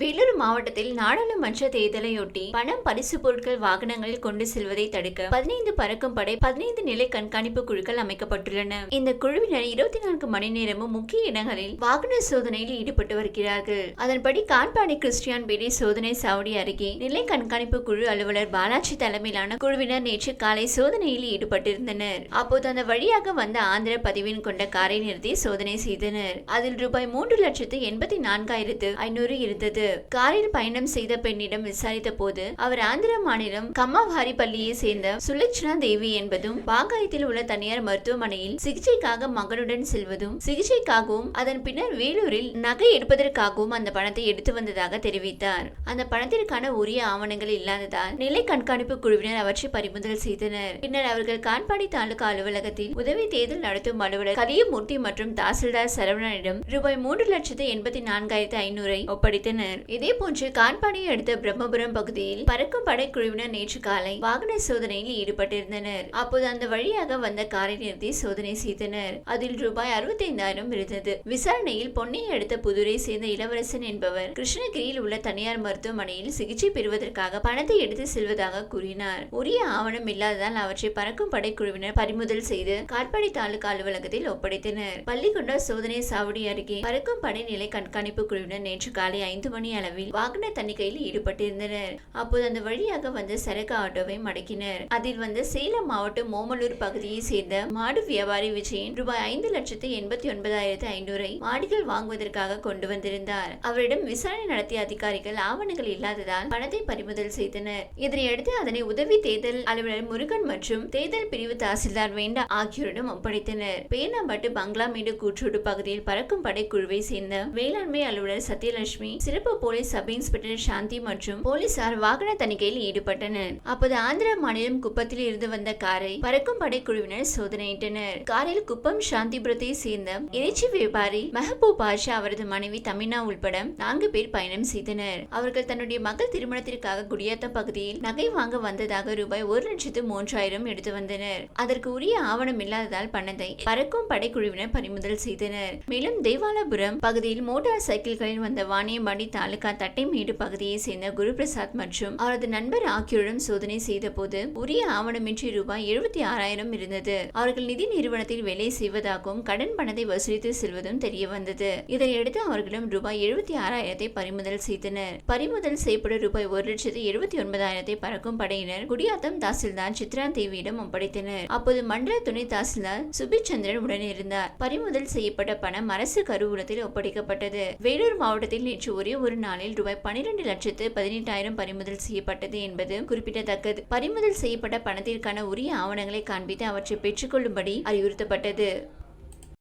வேலூர் மாவட்டத்தில் நாடாளுமன்ற தேர்தலையொட்டி பணம் பரிசு பொருட்கள் வாகனங்களில் கொண்டு செல்வதை தடுக்க பதினைந்து பறக்கும் படை பதினைந்து நிலை கண்காணிப்பு குழுக்கள் அமைக்கப்பட்டுள்ளன. இந்த குழுவினர் இருபத்தி நான்கு மணி நேரமும் முக்கிய இடங்களில் வாகன சோதனையில் ஈடுபட்டு வருகிறார்கள். அதன்படி காட்பாடி கிறிஸ்டியான் பேடி சோதனை சாவடி அருகே நிலை கண்காணிப்பு குழு அலுவலர் பாலாஜி தலைமையிலான குழுவினர் நேற்று காலை சோதனையில் ஈடுபட்டிருந்தனர். அப்போது அந்த வழியாக வந்த ஆந்திர பதிவின் கொண்ட காரை நிறுத்தி சோதனை செய்தனர். அதில் ரூபாய் மூன்று லட்சத்து எண்பத்தி நான்காயிரத்து ஐநூறு இருந்தது. காரில் பயணம் செய்த பெண்ணிடம் விசாரித்த போது அவர் ஆந்திர மாநிலம் கம்மாவாரி பள்ளியை சேர்ந்த சுலட்சணா தேவி என்பதும் பாங்காயத்தில் உள்ள தனியார் மருத்துவமனையில் சிகிச்சைக்காக மகனுடன் செல்வதும் சிகிச்சைக்காகவும் அதன் பின்னர் வேலூரில் நகை எடுப்பதற்காகவும் அந்த பணத்தை எடுத்து வந்ததாக தெரிவித்தார். அந்த பணத்திற்கான உரிய ஆவணங்கள் இல்லாததால் நிலை கண்காணிப்பு குழுவினர் அவற்றை பறிமுதல் செய்தனர். பின்னர் அவர்கள் காட்பாடி தாலுகா அலுவலகத்தில் உதவி தேர்தல் நடத்தும் அலுவலர் கலியமூர்த்தி மற்றும் தாசில்தார் சரவணனிடம் ரூபாய் மூன்று லட்சத்து எண்பத்தி நான்காயிரத்து ஐநூறை ஒப்படைத்தனர். இதே போன்று காட்பாடியை அடுத்த பிரம்மபுரம் பகுதியில் பறக்கும் படைக்குழுவினர் நேற்று காலை வாகன சோதனையில் ஈடுபட்டிருந்தனர். அப்போது அந்த வழியாக வந்த காரை நிறுத்தி சோதனை செய்தனர். அதில் ரூபாய் அறுபத்தைந்தாயிரம் இருந்தது. விசாரணையில் பொன்னையை அடுத்த புதுரை சேர்ந்த இளவரசன் என்பவர் கிருஷ்ணகிரியில் உள்ள தனியார் மருத்துவமனையில் சிகிச்சை பெறுவதற்காக பணத்தை எடுத்து செல்வதாக கூறினார். உரிய ஆவணம் இல்லாததால் அவற்றை பறக்கும் படைக்குழுவினர் பறிமுதல் செய்து காட்பாடி தாலுகா அலுவலகத்தில் ஒப்படைத்தனர். பள்ளிக்கொண்டா சோதனை சாவடி அருகே பறக்கும் படை நிலை கண்காணிப்பு குழுவினர் நேற்று காலை ஐந்து மணி அளவில் வாகன தணிக்கையில் ஈடுபட்டிருந்தனர். அப்போது அந்த வழியாக வந்த சரக்கு ஆட்டோவை மடக்கினர். அதில் வந்த சேலம் மாவட்டம் மோமலூர் பகுதியை சேர்ந்த மாடு வியாபாரி விஜயன் ரூபாய் ஐந்து லட்சத்து எண்பத்தி ஒன்பதாயிரத்து ஐநூறை மாடுகள் வாங்குவதற்காக கொண்டு வந்திருந்தார். அவரிடம் விசாரணை நடத்திய அதிகாரிகள் ஆவணங்கள் இல்லாததால் பணத்தை பறிமுதல் செய்தனர். இதனையடுத்து அதனை உதவி தேர்தல் அலுவலர் முருகன் மற்றும் தேர்தல் பிரிவு தாசில்தார் வேண்டா ஆகியோரிடம் ஒப்படைத்தனர். பேனாம்பட்டு பங்களாமேடு கூற்றோடு பகுதியில் பறக்கும் படை குழுவை சேர்ந்த வேளாண்மை அலுவலர் சத்யலட்சுமி சிறப்பு போலீஸ் சப் இன்ஸ்பெக்டர் சாந்தி மற்றும் போலீசார் வாகன தணிக்கையில் ஈடுபட்டனர். அப்போது ஆந்திர மாநிலம் குப்பத்தில் இருந்து வந்த காரை பறக்கும் படை குழுவினர் சோதனையிட்டனர். காரில் குப்பம் சாந்திபுரத்தை சேர்ந்த இறைச்சி வியாபாரி மெஹபூப் பாஷா அவரது மனைவி தமினா உள்பட நான்கு பேர் பயணம் செய்தனர். அவர்கள் தன்னுடைய மகள் திருமணத்திற்காக குடியாத்தம் பகுதியில் நகை வாங்க வந்ததாக ரூபாய் ஒரு லட்சத்து மூன்றாயிரம் எடுத்து வந்தனர். அதற்கு உரிய ஆவணம் இல்லாததால் பணத்தை பறக்கும் படைக்குழுவினர் பறிமுதல் செய்தனர். மேலும் தேவாலபுரம் பகுதியில் மோட்டார் சைக்கிள்களில் வந்த வாணியம்பாடி தாலுகா தட்டைமேடு பகுதியை சேர்ந்த குருபிரசாத் மற்றும் அவரது நண்பர் ஆகியோரிடம் சோதனை செய்த போது உரிய ஆவணமின்றி ரூபாய் எழுபத்தி ஆறாயிரம் இருந்தது. அவர்கள் நிதி நிறுவனத்தில் வேலை செய்வதாகவும் கடன் பணத்தை வசூலித்து செல்வதும் தெரிய வந்தது. இதையடுத்து அவர்களும் ரூபாய் எழுபத்தி ஆறாயிரத்தை பறிமுதல் செய்தனர். பறிமுதல் செய்யப்பட்ட ரூபாய் ஒரு லட்சத்து எழுபத்தி ஒன்பதாயிரத்தை பறக்கும் படையினர் குடியாத்தம் தாசில்தார் சித்ரா தேவியிடம் ஒப்படைத்தனர். அப்போது மண்டல துணை தாசில்தார் சுபிச்சந்திரன் உடன் இருந்தார். பறிமுதல் செய்யப்பட்ட பணம் அரசு கருவூலத்தில் ஒப்படைக்கப்பட்டது. வேலூர் மாவட்டத்தில் நேற்று ஒரே ஒரு நாளில் ரூபாய் பனிரெண்டு லட்சத்து பதினெட்டாயிரம் பறிமுதல் செய்யப்பட்டது என்பது குறிப்பிடத்தக்கது. பறிமுதல் செய்யப்பட்ட பணத்திற்கான உரிய ஆவணங்களை காண்பித்து அவற்றை பெற்றுக்கொள்ளும்படி அறிவுறுத்தப்பட்டது.